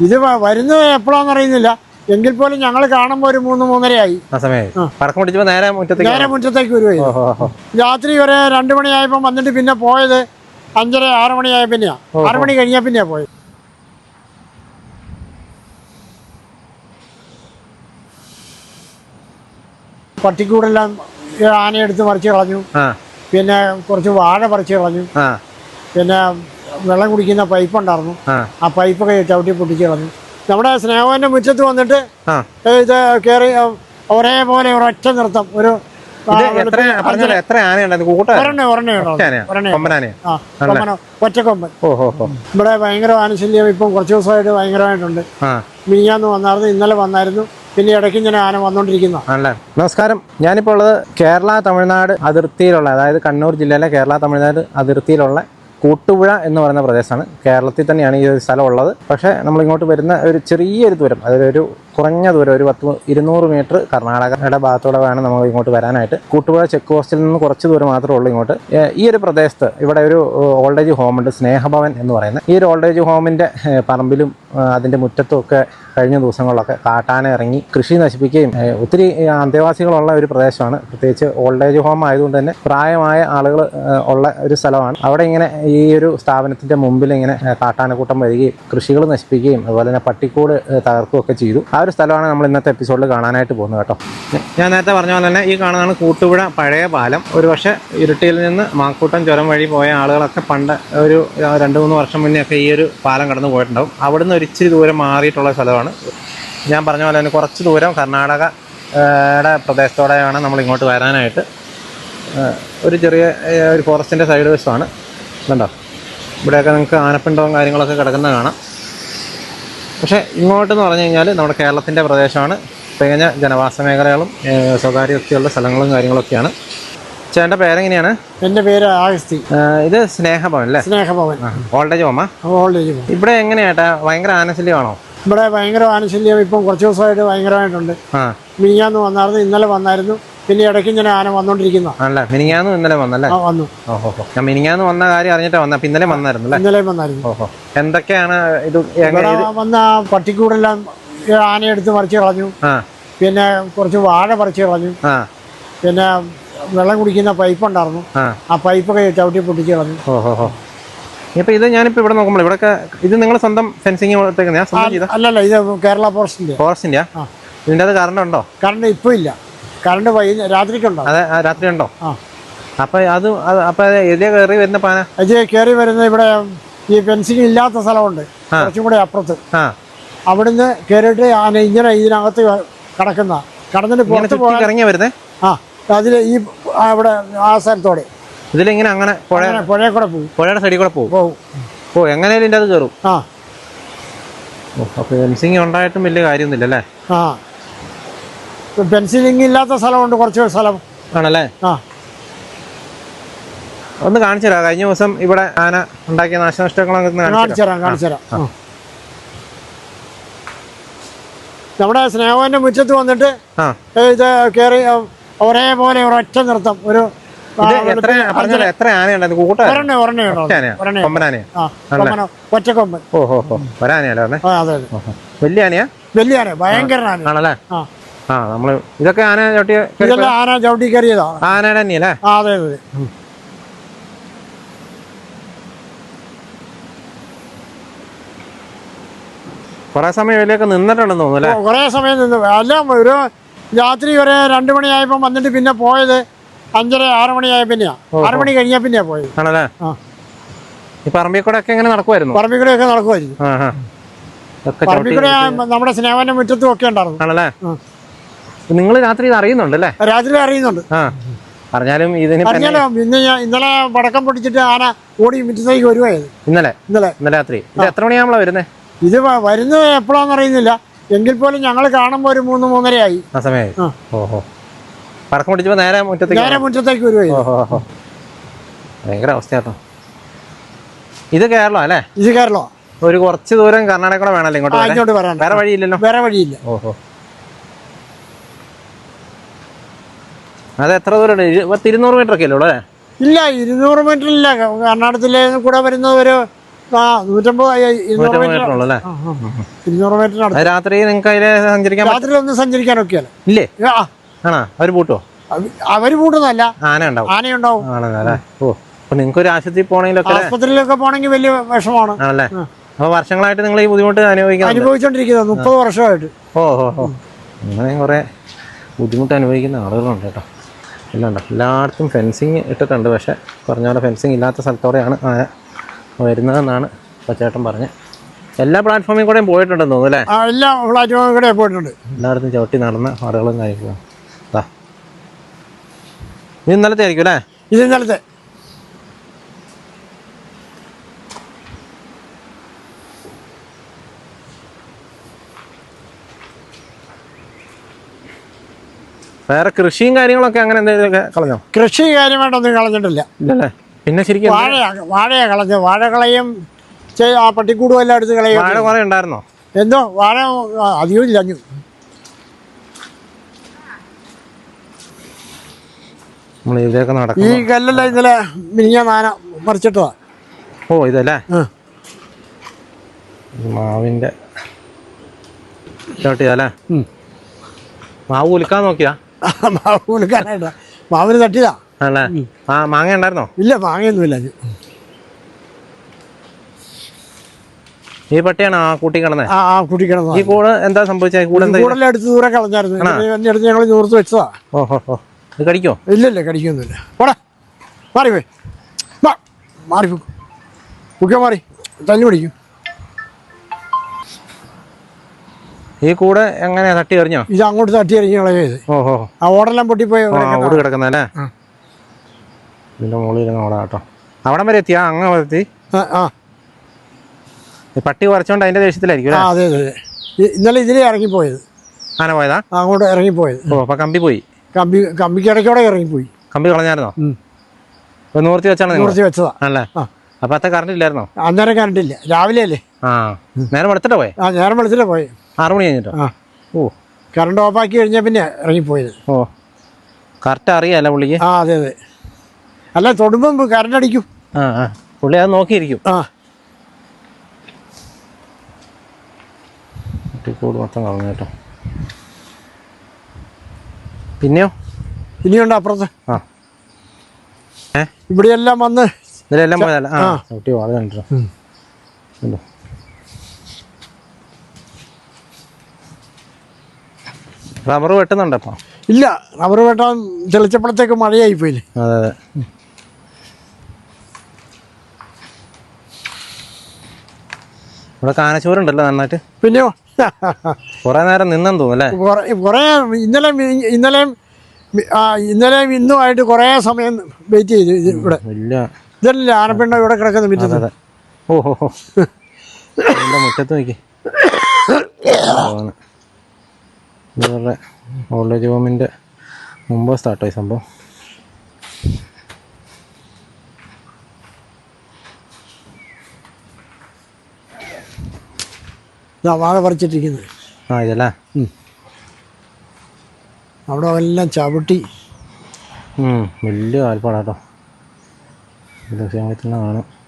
ഇത് വരുന്നത് എപ്പോഴാന്ന് അറിയുന്നില്ല. എങ്കിൽ പോലും ഞങ്ങൾ കാണുമ്പോൾ ഒരു മൂന്ന് മൂന്നരയായി. ആ സമയമായി. പടക്കം പൊട്ടിച്ചപ്പോ നേരെ മുറ്റത്തേക്ക് നേരെ മുറ്റത്തേക്ക് വരുവായി. ഓഹോ രാത്രി ഒരു രണ്ടു മണിയായപ്പോൾ വന്നിട്ട് പിന്നെ പോയത് അഞ്ചര ആറ് മണിയായ പിന്നെയാ. ആറ് മണി കഴിഞ്ഞാ പിന്നെയാ പോയത്. പട്ടിക്കൂടെല്ലാം ഈ ആനയെടുത്ത് മറിച്ച് കളഞ്ഞു. ആ. പിന്നെ കുറച്ച് വാഴ പറിച്ച് കളഞ്ഞു. ആ. പിന്നെ വെള്ളം കുടിക്കുന്ന പൈപ്പ് ഉണ്ടായിരുന്നു. ആ. പൈപ്പ് പൈപ്പൊക്കെ ചവിട്ടി പൊട്ടിച്ച് കളഞ്ഞു. നമ്മുടെ സ്നേഹവന്റെ മുറ്റത്ത് വന്നിട്ട് ഇത് കയറി ഒരേപോലെ ഒരൊറ്റ നൃത്തം ഒരു ഒറ്റക്കൊമ്പൻ. ഇവിടെ ഭയങ്കര ആനശല്യം ഇപ്പം കുറച്ചു ദിവസമായിട്ട് ഭയങ്കരമായിട്ടുണ്ട്. മിനിഞ്ഞാന്ന് വന്നായിരുന്നു ഇന്നലെ വന്നായിരുന്നു. പിന്നെ ഇടയ്ക്ക് ഇങ്ങനെ ആന വന്നുകൊണ്ടിരിക്കുന്ന നമസ്കാരം. ഞാനിപ്പോൾ ഉള്ളത് കേരള തമിഴ്നാട് അതിർത്തിയിലുള്ള അതായത് കണ്ണൂർ ജില്ലയിലെ കേരള തമിഴ്നാട് അതിർത്തിയിലുള്ള കൂട്ടുപുഴ എന്ന് പറയുന്ന പ്രദേശമാണ്. കേരളത്തിൽ തന്നെയാണ് ഈ ഒരു സ്ഥലം ഉള്ളത്. പക്ഷേ നമ്മളിങ്ങോട്ട് വരുന്ന ഒരു ചെറിയൊരു ദൂരം അതായത് ഒരു കുറഞ്ഞ ദൂരം ഒരു പത്ത് ഇരുന്നൂറ് മീറ്റർ കർണാടകയുടെ ഭാഗത്തൂടെ വേണം നമുക്ക് ഇങ്ങോട്ട് വരാനായിട്ട്. കൂട്ടുപുഴ ചെക്ക് പോസ്റ്റിൽ നിന്ന് കുറച്ച് ദൂരം മാത്രമേ ഉള്ളൂ ഇങ്ങോട്ട്. ഈ ഒരു പ്രദേശത്ത് ഇവിടെ ഒരു ഓൾഡ് ഏജ് ഹോമുണ്ട് സ്നേഹഭവൻ എന്ന് പറയുന്നത്. ഈ ഒരു ഓൾഡ് ഏജ് ഹോമിന്റെ പറമ്പിലും അതിന്റെ മുറ്റത്തും ഒക്കെ കഴിഞ്ഞ ദിവസങ്ങളിലൊക്കെ കാട്ടാന ഇറങ്ങി കൃഷി നശിപ്പിക്കുകയും ഒത്തിരി അന്തേവാസികളുള്ള ഒരു പ്രദേശമാണ്. പ്രത്യേകിച്ച് ഓൾഡ് ഏജ് ഹോം ആയതുകൊണ്ട് തന്നെ പ്രായമായ ആളുകൾ ഉള്ള ഒരു സ്ഥലമാണ്. അവിടെ ഇങ്ങനെ ഈ ഒരു സ്ഥാപനത്തിന്റെ മുമ്പിൽ ഇങ്ങനെ കാട്ടാനക്കൂട്ടം വരികയും കൃഷികൾ നശിപ്പിക്കുകയും അതുപോലെ തന്നെ പട്ടിക്കൂട് തകർക്കുകയൊക്കെ ചെയ്തു. ആ ഒരു സ്ഥലമാണ് നമ്മൾ ഇന്നത്തെ എപ്പിസോഡിൽ കാണാനായിട്ട് പോകുന്നത് കേട്ടോ. ഞാൻ നേരത്തെ പറഞ്ഞ പോലെ തന്നെ ഈ കാണുന്നതാണ് കൂട്ടുപുഴ പഴയ പാലം. ഒരു പക്ഷേ ഇരുട്ടിയിൽ നിന്ന് മാക്കൂട്ടം ചുരം വഴി പോയ ആളുകളൊക്കെ പണ്ട് ഒരു രണ്ട് മൂന്ന് വർഷം മുന്നേ ഒക്കെ ഈ ഒരു പാലം കടന്നു പോയിട്ടുണ്ടാവും. അവിടുന്ന് ഒരു ഇച്ചിരി ദൂരം മാറിയിട്ടുള്ള സ്ഥലമാണ്. ഞാൻ പറഞ്ഞ പോലെ തന്നെ കുറച്ച് ദൂരം കർണാടക പ്രദേശത്തോടെയാണ് നമ്മൾ ഇങ്ങോട്ട് വരാനായിട്ട്. ഒരു ചെറിയ ഒരു ഫോറസ്റ്റിന്റെ സൈഡ് വശമാണ്. കണ്ടോ? ഇവിടെയൊക്കെ നിങ്ങൾക്ക് ആനപ്പിണ്ടവും കാര്യങ്ങളൊക്കെ കിടക്കുന്ന കാണാം. പക്ഷേ ഇങ്ങോട്ടെന്ന് പറഞ്ഞു കഴിഞ്ഞാൽ നമ്മുടെ കേരളത്തിന്റെ പ്രദേശമാണ്. തികഞ്ഞ ജനവാസ മേഖലകളും സ്വകാര്യ വ്യക്തികളുടെ സ്ഥലങ്ങളും കാര്യങ്ങളൊക്കെയാണ്. ചേട്ടന്റെ പേരെങ്ങനെയാണ്? എന്റെ പേര് ആഗസ്തി ഇത് സ്നേഹഭവൻ അല്ലേ? സ്നേഹഭവൻ. ഓൾഡേജ് ഹോമാ ഓൾഡേജ് ഹോം. ഇവിടെ എങ്ങനെയാട്ടാ ഭയങ്കര ആനശല്യമാണോ? ഇവിടെ ഭയങ്കര ആനശല്യം. ഇപ്പം കുറച്ച് ദിവസമായിട്ട് ഭയങ്കരമായിട്ടുണ്ട്. ആ. മിനിഞ്ഞാന്ന് വന്നായിരുന്നു ഇന്നലെ വന്നായിരുന്നു. പിന്നെ ഇടയ്ക്ക് ഇങ്ങനെ ആന വന്നോണ്ടിരിക്കുന്ന. മിനിങ്ങാന്ന് ഇന്നലെ വന്നല്ലേ? വന്നു. ഓഹോ ഞാൻ മിനിങ്ങാന്ന് വന്ന കാര്യം അറിഞ്ഞിട്ടാ വന്ന. ഇന്നലെ വന്നായിരുന്നു അല്ലേ? ഇന്നലെ വന്നായിരുന്നു. ഓഹോ എന്തൊക്കെയാണ് ഇത്? വന്ന പട്ടിക്കൂടെല്ലാം ആന ആനയെടുത്ത് മറിച്ച് കളഞ്ഞു. പിന്നെ കുറച്ച് വാഴ പറിച്ച് കളഞ്ഞു. പിന്നെ വെള്ളം കുടിക്കുന്ന പൈപ്പ് ഉണ്ടായിരുന്നു. ആ. പൈപ്പൊക്കെ ചവിട്ടി പൊട്ടിച്ച് കളഞ്ഞു. ഓഹോ ഇപ്പൊ ഇത് ഞാനിപ്പോ ഇവിടെ നോക്കുമ്പോൾ ഇവിടെ ഇത് നിങ്ങൾ സ്വന്തം ഫെൻസിങ് അല്ലല്ല ഇത് കേരള ഫോറസ്റ്റിന്റെ. ഫോറസ്റ്റിന്റെ. ഇതിന്റെ അത് കറണ്ട് ഉണ്ടോ? കറണ്ട് ഇപ്പൊ ഇല്ല. കറണ്ട് വൈകുന്നേരം രാത്രിക്കുണ്ടോ? അതെ രാത്രി ഉണ്ടോ ആ. അപ്പൊ അത് അപ്പൊ എതിരെ കയറി വരുന്ന പാന? എതിരെ കയറി വരുന്ന ഇവിടെ ഈ ഫെൻസിങ് ഇല്ലാത്ത സ്ഥലമുണ്ട്. കുറച്ചും കൂടെ അപ്പുറത്ത്. അവിടുന്ന് കയറിയിട്ട് ആന ഇങ്ങനെ ഇതിനകത്ത് കടക്കുന്ന. കടന്നിട്ട് പുറത്ത് പോകാൻ ഇറങ്ങി വരുന്നേ? ആ. അതിൽ ഈ അവിടെ ആ സ്ഥലത്തോടെ. ഇതിലിങ്ങനെ അങ്ങനെ പുഴ അങ്ങനെ പുഴയിൽ കൂടെ പോകും. പുഴയുടെ സൈഡിൽ കൂടെ പോകും. പോകും. ഓ എങ്ങനെയാലും ഇതിന്റെ അത് കയറും ആ. ഓ അപ്പൊ ഫെൻസിങ് ഉണ്ടായിട്ടും വലിയ കാര്യമൊന്നുമില്ല അല്ലേ ആ. ഫെൻസിങ് ഇല്ലാത്ത സ്ഥലമുണ്ട് കുറച്ച് സ്ഥലം. ആണല്ലേ? ആ. ഒന്ന് കാണിച്ചു തരാം. കഴിഞ്ഞ ദിവസം ഇവിടെ ആന ഉണ്ടാക്കിയ നാശനഷ്ടങ്ങളൊക്കെ കാണിച്ചു തരാം കാണിച്ചു തരാം. നമ്മുടെ സ്നേഹവന്റെ മുറ്റത്ത് വന്നിട്ട് ഇത് കയറി ഒരേപോലെ ഒരൊറ്റ നൃത്തം. ഒരു എത്ര ആനയുണ്ടായിരുന്നു കൂട്ട ഒറ്റക്കൊമ്പൻ. ഓഹോ വലിയ ആനയാ? വലിയ ആന ഭയങ്കര ആണല്ലേ? ആ നമ്മൾ ഇതൊക്കെ ആന ചവിട്ടി ഇതെല്ലാം ആന ചവിട്ടി കയറിയതാണ്. ആനയുടെ തന്നെയല്ലേ ആ അതെ അതെ കുറെ സമയം ഇതിലേക്ക് നിന്നിട്ടുണ്ടെന്ന് തോന്നുന്നു അല്ലേ? കുറേ സമയം നിന്ന്. എല്ലാം ഒരു രാത്രി ഒരു രണ്ട് മണിയായപ്പോൾ വന്നിട്ട് പിന്നെ പോയത് അഞ്ചര ആറ് മണിയായ പിന്നെയാ. ആറ് മണി കഴിഞ്ഞ പിന്നെയാ പോയത്. ആണല്ലേ? ഈ പറമ്പിൽ കൂടെ ഒക്കെ എങ്ങനെ നടക്കുമായിരുന്നു പറമ്പിൽ കൂടെയൊക്കെ നടക്കുമായിരുന്നു ആ ആ ഇതൊക്കെ പറമ്പിൽ കൂടെ നമ്മുടെ സ്നേഹന്റെ മുറ്റത്തും ഒക്കെ ഉണ്ടായിരുന്നു. ആണല്ലേ. നിങ്ങൾ രാത്രി ഇത് അറിയുന്നുണ്ട് അല്ലേ രാത്രി അറിയുന്നുണ്ട്. ആ പറഞ്ഞാലും ഇതിന് ഇന്ന് ഞാൻ ഇന്നലെ പടക്കം പൊട്ടിച്ചിട്ട് ആന ഓടി മിറ്റത്തേക്ക് വരുവായത് ഇന്നലെ? ഇന്നലെ. ഇന്നലെ രാത്രി. ഇത് എത്ര മണിയാകുമ്പോഴാ വരുന്നേ? ഇത് വരുന്നത് എപ്പോഴാന്ന് അറിയുന്നില്ല. എങ്കിൽ പോലും ഞങ്ങൾ കാണുമ്പോൾ ഒരു മൂന്ന് മൂന്നരയായി. ആ സമയമായി ഓഹോ. പടക്കം പൊട്ടിച്ചപ്പോ നേരെ മുറ്റത്തേക്ക് നേരെ മുറ്റത്തേക്ക് വരുവായി ഓഹോ ഭയങ്കര അവസ്ഥയാട്ടോ. ഇത് കേരളം അല്ലേ? ഇത് കേരളം. ഒരു കുറച്ച് ദൂരം കർണാടക കൂടെ വേണല്ലോ ഇങ്ങോട്ട് വേറെ വഴിയില്ലല്ലോ? വേറെ വഴിയില്ല. ഓഹോ. അത് എത്ര ദൂരം പത്ത് ഇരുന്നൂറ് മീറ്റർ ഒക്കെ അല്ലേ ഇല്ല ഇരുന്നൂറ് മീറ്റർ ഇല്ല. കർണാടക ജില്ലയിൽ കൂടെ വരുന്നത് ഒരു രാത്രി നിങ്ങൾക്ക് അതിലെ സഞ്ചരിക്കാൻ രാത്രി ഒന്ന് സഞ്ചരിക്കാനൊക്കെയല്ല ഇല്ലേ? ആണോ? അവർ പൂട്ടോ അവ- അവർ പൂട്ടുന്നല്ല ആന ഉണ്ടാവും. ആനയുണ്ടാവും. ആണല്ലേ അല്ലേ? ഓ അപ്പൊ നിങ്ങൾക്ക് ഒരു ആശുപത്രി പോണെങ്കിലൊക്കെ ആശുപത്രിയിലൊക്കെ പോണെങ്കിൽ വലിയ വിഷമാണ് ആണല്ലേ? അപ്പൊ വർഷങ്ങളായിട്ട് നിങ്ങൾ ഈ ബുദ്ധിമുട്ട് അനുഭവിക്കുന്നുണ്ട്. അനുഭവിച്ചോണ്ടിരിക്കുന്നത് മുപ്പത് വർഷമായിട്ട്. ഓ ഓ ഓ അങ്ങനെ കുറേ ബുദ്ധിമുട്ട് അനുഭവിക്കുന്ന ആളുകളുണ്ട് കേട്ടോ. എല്ലാം ഉണ്ട് എല്ലായിടത്തും ഫെൻസിങ് ഇട്ടിട്ടുണ്ട്. പക്ഷേ പറഞ്ഞ പോലെ ഫെൻസിങ് ഇല്ലാത്ത സ്ഥലത്തോടെയാണ് ആന വരുന്നതെന്നാണ് ചേട്ടൻ പറഞ്ഞത് എല്ലാ പ്ലാറ്റ്ഫോമിൽ കൂടെയും പോയിട്ടുണ്ടെന്ന് തോന്നുന്നു അല്ലേ? എല്ലാ പ്ലാറ്റ്ഫോമിൽ കൂടെ പോയിട്ടുണ്ട്. എല്ലായിടത്തും ചവിട്ടി നടന്ന ആളുകളും കാര്യങ്ങളും. ഇത് ഇന്നലത്തെ ആയിരിക്കും അല്ലേ? ഇത് ഇന്നലത്തെ. വേറെ കൃഷിയും കാര്യങ്ങളൊക്കെ അങ്ങനെ എന്തെങ്കിലുമൊക്കെ കളഞ്ഞോ? കൃഷി കാര്യമായിട്ടൊന്നും കളഞ്ഞിട്ടില്ല. ഇല്ലല്ലേ? പിന്നെ ശരിക്കും വാഴയാ വാഴയാ കളഞ്ഞത് വാഴ കളയും ചെയ്- ആ പട്ടിക്കൂടും എല്ലാം എടുത്ത് കളയും. വാഴ കുറേ ഉണ്ടായിരുന്നോ? എന്തോ? വാഴ അധികം ഇതിലേക്ക് ഈ കല്ലല്ല ഇന്നലെ മിനിഞ്ഞ നാന മറിച്ചിട്ടതാ ഓ ഇതല്ലേ? മാവിന്റെ മാവിന്റെ മാവ് ഉലിക്കാൻ നോക്കിയാ? മാവ് കൊടുക്കാനായിട്ടാ മാവിന് തട്ടിയതാ. അല്ലേ ആ മാങ്ങ ഉണ്ടായിരുന്നോ? ഇല്ല മാങ്ങയൊന്നുമില്ല അഞ്ഞു ഈ പട്ടിയാണ് ആ കൂട്ടി കിടന്നത് ആ ആ കിടന്നത്. ഈ കൂടെ എന്താ സംഭവിച്ചത് കൂടെ കൂടുതൽ എടുത്ത് ദൂരെ കളഞ്ഞായിരുന്നു. എന്റെ അടുത്ത് ഞങ്ങൾ നൂർത്ത് വെച്ചതാ. ഓഹോ ഹോ ഇത് കടിക്കോ? ഇല്ലല്ലേ കടിക്കൊന്നുമില്ല. പോടാ. മാറി പോയി. മാറി കുക്ക മാറി. തല്ലു പിടിക്കും. ഈ കൂടെ എങ്ങനെയാ? തട്ടി എറിഞ്ഞോ? ഇത് അങ്ങോട്ട് തട്ടി എറിഞ്ഞ് ഓഹോ. ആ ഓടെല്ലാം പൊട്ടിപ്പോയി ഓട് കിടക്കുന്നല്ലേ ഇതിന്റെ മുകളിൽ ഓടാട്ടോ ഓടാ കേട്ടോ. അവിടം വരെ എത്തിയാ? അങ്ങ് എത്തി. ആ പട്ടി കുറച്ചോണ്ട് അതിന്റെ ദേഷ്യത്തിലായിരിക്കും അതെ അതെ ഇന്നലെ ഇതിലേ ഇറങ്ങിപ്പോയത്. ആന പോയതാ? അങ്ങോട്ട് ഇറങ്ങിപ്പോയത്. ഓ അപ്പൊ കമ്പി പോയി. കമ്പി കമ്പിക്ക് ഇടയ്ക്കോടെ ഇറങ്ങിപ്പോയി. കമ്പി കളഞ്ഞായിരുന്നോ. ഇപ്പൊ നൂർത്തി വെച്ചാണ് നൂർത്തി വെച്ചതാ. അല്ലേ. അപ്പൊ അത്ത കറണ്ട് ഇല്ലായിരുന്നോ? അന്നേരം കറണ്ട് ഇല്ല. രാവിലെ അല്ലേ? ആ. നേരം വെളുത്തിട്ടാ പോയെ? ആ നേരം വെളുത്തിട്ടാ പോയി. ആറു മണി കഴിഞ്ഞിട്ടോ? ആ. ഓ. കറണ്ട് ആക്കി കഴിഞ്ഞാൽ പിന്നെ ഇറങ്ങിപ്പോയത്. ഓ. കറക്റ്റ് അറിയാലോ പുള്ളിക്ക്? ആ അതെ അതെ. അല്ല തൊടുമ്പം കറണ്ട് അടിക്കും. ആ ആ. പുള്ളി അത് നോക്കിയിരിക്കും. ആ. കൂട് മൊത്തം കളഞ്ഞു കേട്ടോ. പിന്നെയോ? ഇനിയുണ്ട് അപ്പുറത്ത്? ആ. ഏ? ഇവിടെയെല്ലാം വന്ന് ഇതിലെല്ലാം പോയതല്ല? ആ കുട്ടി വളരെ കണ്ടോ റബ്ബർ വെട്ടുന്നുണ്ടപ്പോ? ഇല്ല റബ്ബർ വെട്ടാൻ തെളിച്ചപ്പോഴത്തേക്ക് മഴയായി പോയില്ലേ അതെ അതെ. ഇവിടെ കാനച്ചോറുണ്ടല്ലോ നന്നായിട്ട്. പിന്നെയോ? കുറേ നേരം നിന്നെന്ന് തോന്നുന്നു അല്ലേ? കുറേ ഇന്നലെ ഇന്നലെയും ആ ഇന്നലെയും ഇന്നുമായിട്ട് കുറേ സമയം വെയിറ്റ് ചെയ്തു ഇവിടെ. ഇല്ല. ഇതല്ലേ ആനപ്പിണ്ട ഇവിടെ കിടക്കുന്ന മിറ്റത്ത്? അതെ. ഓ ഹോ ഹോ എന്റെ മുറ്റത്ത് നോക്കി. ഇവരുടെ ഓൾഡ് ഏജ് ഹോമിന്റെ മുമ്പ് സ്റ്റാർട്ടായി സംഭവം. ഇതാ വാഴ പറിച്ചിട്ടിരിക്കുന്നത്. ആ ഇതല്ലേ? അവിടെ എല്ലാം ചവിട്ടി. വലിയ കാൽപ്പാടാട്ടോ. ഇത് കാണും.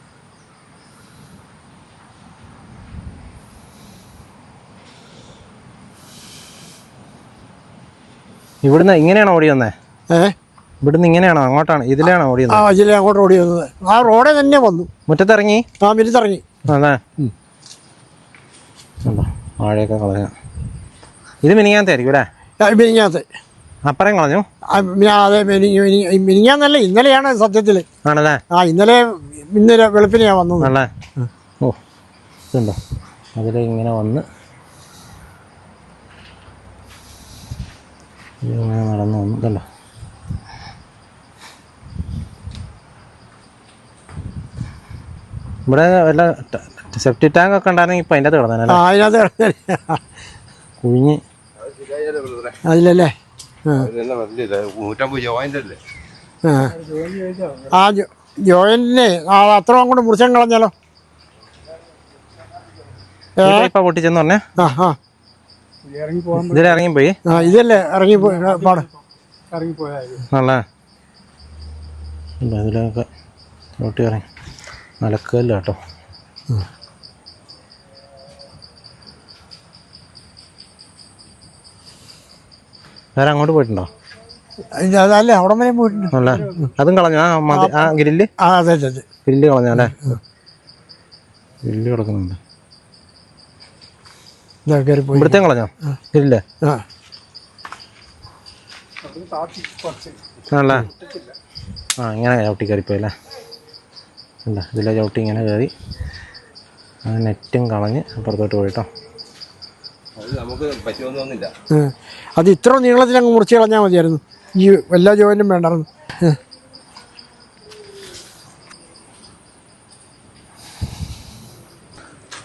ഇവിടുന്ന് ഇങ്ങനെയാണോ ഓടി വന്നേ? ഇവിടുന്ന് ഇങ്ങനെയാണോ? അങ്ങോട്ടാണ്? ഇതിലാണോ ഓടി ആ വന്നത് ജില്ല അങ്ങോട്ട് ഓടി വന്നത്. ആ റോഡേ തന്നെ വന്നു. മുറ്റത്തിറങ്ങി? ആ മിനിത്തിറങ്ങി അതെ. വാഴയൊക്കെ കളഞ്ഞ ഇത് മിനിങ്ങാത്തായിരിക്കും അല്ലേ? മിനിങ്ങാത്ത. അപ്പറം കളഞ്ഞു? അതെ മിനി- മിനി- മിനിങ്ങാന്നല്ല ഇന്നലെയാണ് സത്യത്തിൽ ആണല്ലേ? ആ ഇന്നലെ ഇന്നലെ വെളുപ്പിനെയാണ് വന്നത്. അല്ലേ ഓ ഇതുണ്ടോ? അതിൽ ഇങ്ങനെ വന്ന് ഇങ്ങനെ നടന്നു വന്നു. ഇതല്ലോ. ഇവിടെ വല്ല സെഫ്റ്റി ടാങ്ക് ഒക്കെ ഉണ്ടായിരുന്നെങ്കിൽ ഇപ്പം അതിന്റെ അത് കിടന്നല്ലേ അതിനകത്ത് കുഴിഞ്ഞ്. അതിലല്ലേ? ആ. ആ. ആ ജോയിന്റിനെ ആ അത്ര അങ്ങോട്ട് മുറിച്ചാൻ കളഞ്ഞാലോ? ഇപ്പം പൊട്ടിച്ചെന്ന് പറഞ്ഞേ? ആ ആ. ഇതിൽ ഇറങ്ങിപ്പോയി? ആ ഇതല്ലേ? ഇറങ്ങി പോയി പാട്. ഇല്ല ഇതിലൊക്കെ ചോട്ടി ഇറങ്ങി. നിലക്കല്ല കേട്ടോ. വേറെ അങ്ങോട്ട് പോയിട്ടുണ്ടോ? അതല്ലേ അവിടെ വരെ പോയിട്ടുണ്ട്. അല്ല അതും കളഞ്ഞു. ആ മതി. ആ ഗ്രില്ല്? ആ അതെ ഗ്രില്ല് കളഞ്ഞല്ലേ ഗ്രില്ല് കിടക്കുന്നുണ്ട്. ഇവിടുത്തെ കളഞ്ഞോ? ഇല്ല. ആ. ആണല്ലേ? ആ ഇങ്ങനെ ചവിട്ടി കയറിപ്പോയല്ലേ അല്ല? ഇതിലെ ചവിട്ടി ഇങ്ങനെ കയറി. ആ നെറ്റും കളഞ്ഞ് അപ്പുറത്തോട്ട് പോയിട്ടോ. അത് ഇത്ര നീളത്തിൽ അങ്ങ് മുറിച്ച് കളഞ്ഞാൽ മതിയായിരുന്നു. ഈ എല്ലാ ജോയിനും വേണ്ടായിരുന്നു ഉം. മു-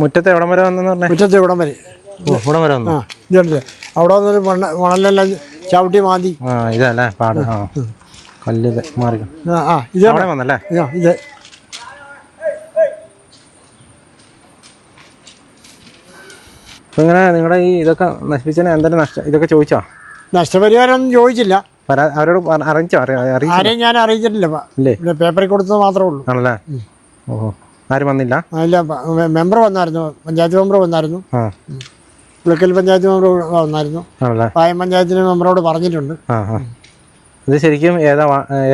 മുറ്റത്ത് എവിടം വരെ വന്നെന്ന് പറഞ്ഞേ? മുറ്റത്തെ ഇവിടം വരെ. ഇവിടം വരെ വന്നു? ആ ഇതുണ്ട് അവിടെ വന്നൊരു മണ്ണ മണലെല്ലാം ചവിട്ടി മാന്തി. ആ ഇതല്ലേ? പാട് ആ. കല്ല് മാറി ആ ആ ഇത് അവിടെ വന്നല്ലേ? ഇതാ. ഇത് ഇങ്ങനെ നിങ്ങളുടെ ഈ ഇതൊക്കെ നശിപ്പിച്ചതിന് എന്തെങ്കിലും നഷ്ടം ഇതൊക്കെ ചോദിച്ചോ? നഷ്ടപരിഹാരം ഒന്നും ചോദിച്ചില്ല. അവരോട് അറിയിച്ചോ? അറിയാം ആരെയും ഞാൻ അറിയിച്ചിട്ടില്ല. പേപ്പറിൽ കൊടുത്തത് മാത്രമേ ഉള്ളൂ. ആണല്ലേ? ഓഹോ. ആരും വന്നില്ല? അല്ല മെമ്പർ വന്നായിരുന്നു. പഞ്ചായത്ത് മെമ്പർ വന്നായിരുന്നു. പുളിക്കൽ പഞ്ചായത്ത് മെമ്പർ വന്നായിരുന്നു. പായം പഞ്ചായത്തിന് മെമ്പറോട് പറഞ്ഞിട്ടുണ്ട്. ഇത് ശരിക്കും ഏതാ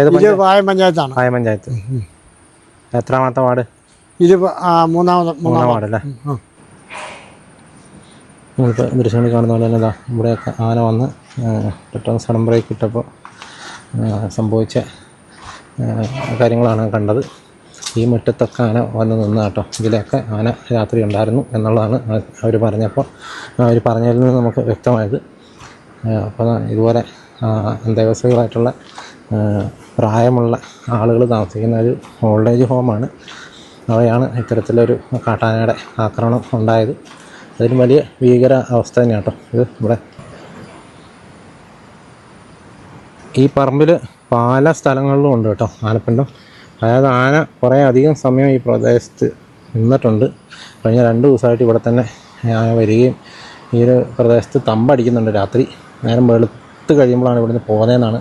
ഏത് പായം പഞ്ചായത്താണ്. പായം പഞ്ചായത്ത്. എത്രാമത്തെ വാർഡ്? ഇത് മൂന്നാമത് മൂന്നാം വാർഡ്. അല്ലേ നമ്മളിപ്പോൾ ദൃശ്യങ്ങളിൽ കാണുന്ന പോലെ തന്നെ ഇവിടെ ആന വന്ന് പെട്ടെന്ന് സഡൻ ബ്രേക്ക് ഇട്ടപ്പോൾ സംഭവിച്ച കാര്യങ്ങളാണ് കണ്ടത്. ഈ മുറ്റത്തൊക്കെ ആന വന്ന് നിന്ന് കേട്ടോ. ഇതിലൊക്കെ ആന രാത്രി ഉണ്ടായിരുന്നു എന്നുള്ളതാണ് അവർ പറഞ്ഞപ്പോൾ അവർ പറഞ്ഞതിൽ നിന്ന് നമുക്ക് വ്യക്തമായത്. അപ്പോൾ ഇതുപോലെ അന്തേവാസികളായിട്ടുള്ള പ്രായമുള്ള ആളുകൾ താമസിക്കുന്ന ഒരു ഓൾഡ് ഏജ് ഹോമാണ്. അവയാണ് ഇത്തരത്തിലൊരു കാട്ടാനയുടെ ആക്രമണം ഉണ്ടായത്. അതൊരു വലിയ ഭീകര അവസ്ഥ തന്നെയാണ് കേട്ടോ ഇത് ഇവിടെ. ഈ പറമ്പിൽ പല സ്ഥലങ്ങളിലും ഉണ്ട് കേട്ടോ ആനപ്പിണ്ടം. അതായത് ആന കുറേ അധികം സമയം ഈ പ്രദേശത്ത് നിന്നിട്ടുണ്ട്. കഴിഞ്ഞ രണ്ട് ദിവസമായിട്ട് ഇവിടെ തന്നെ ആന വരികയും ഈ ഒരു പ്രദേശത്ത് തമ്പടിക്കുന്നുണ്ട് രാത്രി. നേരം വെളുത്ത് കഴിയുമ്പോഴാണ് ഇവിടുന്ന് പോകുന്നതെന്നാണ്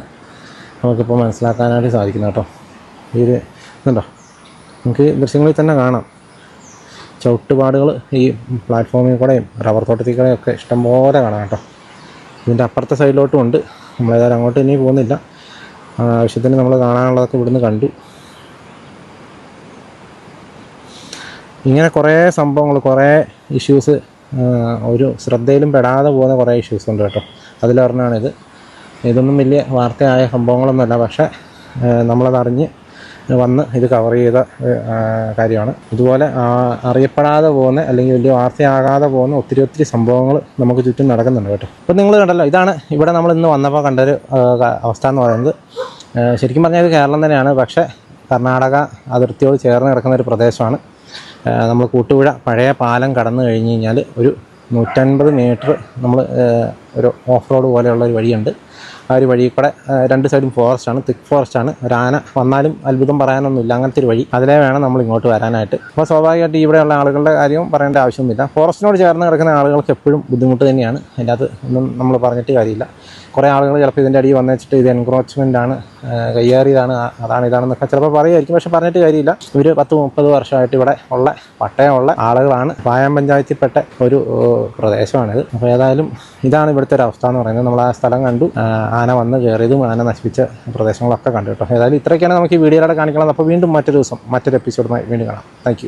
നമുക്കിപ്പോൾ മനസ്സിലാക്കാനായിട്ട് സാധിക്കുന്നത് കേട്ടോ. ഈ ഒരു ഇതുണ്ടോ? നമുക്ക് ദൃശ്യങ്ങളിൽ തന്നെ കാണാം. ചവിട്ടുപാടുകൾ ഈ പ്ലാറ്റ്ഫോമിൽ കൂടെയും റബ്ബർ തോട്ടത്തിൽ കൂടെയും ഒക്കെ ഇഷ്ടംപോലെ കാണാം കേട്ടോ. ഇതിന്റെ അപ്പുറത്തെ സൈഡിലോട്ടും ഉണ്ട്. നമ്മളേതായാലും അങ്ങോട്ട് ഇനി പോകുന്നില്ല. ആവശ്യത്തിന് നമ്മൾ കാണാനുള്ളതൊക്കെ ഇവിടുന്ന് കണ്ടു. ഇങ്ങനെ കുറേ സംഭവങ്ങൾ കുറേ ഇഷ്യൂസ് ഒരു ശ്രദ്ധയിലും പെടാതെ പോകുന്ന കുറേ ഇഷ്യൂസ് ഉണ്ട് കേട്ടോ. അതിലൊരെണ്ണമാണിത് ഇതൊന്നും വലിയ വാർത്തയായ സംഭവങ്ങളൊന്നുമല്ല. പക്ഷേ നമ്മളതറിഞ്ഞ് വന്ന് ഇത് കവർ ചെയ്ത കാര്യമാണ്. ഇതുപോലെ അറിയപ്പെടാതെ പോകുന്ന അല്ലെങ്കിൽ വലിയ വാർത്തയാകാതെ പോകുന്ന ഒത്തിരി ഒത്തിരി സംഭവങ്ങൾ നമുക്ക് ചുറ്റും നടക്കുന്നുണ്ട് കേട്ടോ. അപ്പം നിങ്ങൾ കണ്ടല്ലോ ഇതാണ് ഇവിടെ നമ്മൾ ഇന്ന് വന്നപ്പോൾ കണ്ടൊരു അവസ്ഥ എന്ന് പറയുന്നത്. ശരിക്കും പറഞ്ഞാൽ ഇത് കേരളം തന്നെയാണ്. പക്ഷേ കർണാടക അതിർത്തിയോട് ചേർന്ന് കിടക്കുന്ന ഒരു പ്രദേശമാണ്. നമ്മൾ കൂട്ടുപുഴ പഴയ പാലം കടന്നു കഴിഞ്ഞ് കഴിഞ്ഞാൽ ഒരു നൂറ്റൻപത് മീറ്റർ നമ്മൾ ഒരു ഓഫ് റോഡ് പോലെയുള്ള ഒരു വഴിയുണ്ട്. ആ ഒരു വഴി കൂടെ രണ്ട് സൈഡും ഫോറസ്റ്റ് ആണ് തിക്ക് ഫോറസ്റ്റ് ആണ്. ഒരു ആന വന്നാലും അത്ഭുതം പറയാനൊന്നുമില്ല. അങ്ങനത്തെ ഒരു വഴി. അതിലേ വേണം നമ്മൾ ഇങ്ങോട്ട് വരാനായിട്ട്. അപ്പോൾ സ്വാഭാവികമായിട്ട് ഇവിടെയുള്ള ആളുകളുടെ കാര്യവും പറയേണ്ട ആവശ്യമൊന്നുമില്ല. ഫോറസ്റ്റിനോട് ചേർന്ന് കിടക്കുന്ന ആളുകൾക്ക് എപ്പോഴും ബുദ്ധിമുട്ട് തന്നെയാണ്. അതിനകത്ത് ഒന്നും നമ്മൾ പറഞ്ഞിട്ട് കാര്യമില്ല. കുറേ ആളുകൾ ചിലപ്പോൾ ഇതിന്റെ അടിയിൽ വന്നിട്ട് ഇത് എൻക്രോച്ച്മെന്റ് ആണ് കയ്യേറിയതാണ് അതാണ് ഇതാണെന്നൊക്കെ ചിലപ്പോൾ പറയുമായിരിക്കും. പക്ഷെ പറഞ്ഞിട്ട് കാര്യമില്ല. ഇവർ പത്ത് മുപ്പത് വർഷമായിട്ട് ഇവിടെ ഉള്ള പട്ടയമുള്ള ആളുകളാണ്. പായം പഞ്ചായത്തിൽപ്പെട്ട ഒരു പ്രദേശമാണിത്. അപ്പോൾ ഏതായാലും ഇതാണ് ഇവിടുത്തെ ഒരു അവസ്ഥ എന്ന് പറയുന്നത്. നമ്മൾ ആ സ്ഥലം കണ്ടു. ആന വന്ന് കയറിയതും ആന നശിപ്പിച്ച പ്രദേശങ്ങളൊക്കെ കണ്ടു കേട്ടോ ഏതായാലും ഇത്രയൊക്കെയാണ് നമുക്ക് ഈ വീഡിയോയിലൂടെ കാണിക്കണം അപ്പോൾ വീണ്ടും മറ്റൊരു ദിവസം മറ്റൊരു എപ്പിസോഡുമായി വീണ്ടും കാണാം. താങ്ക്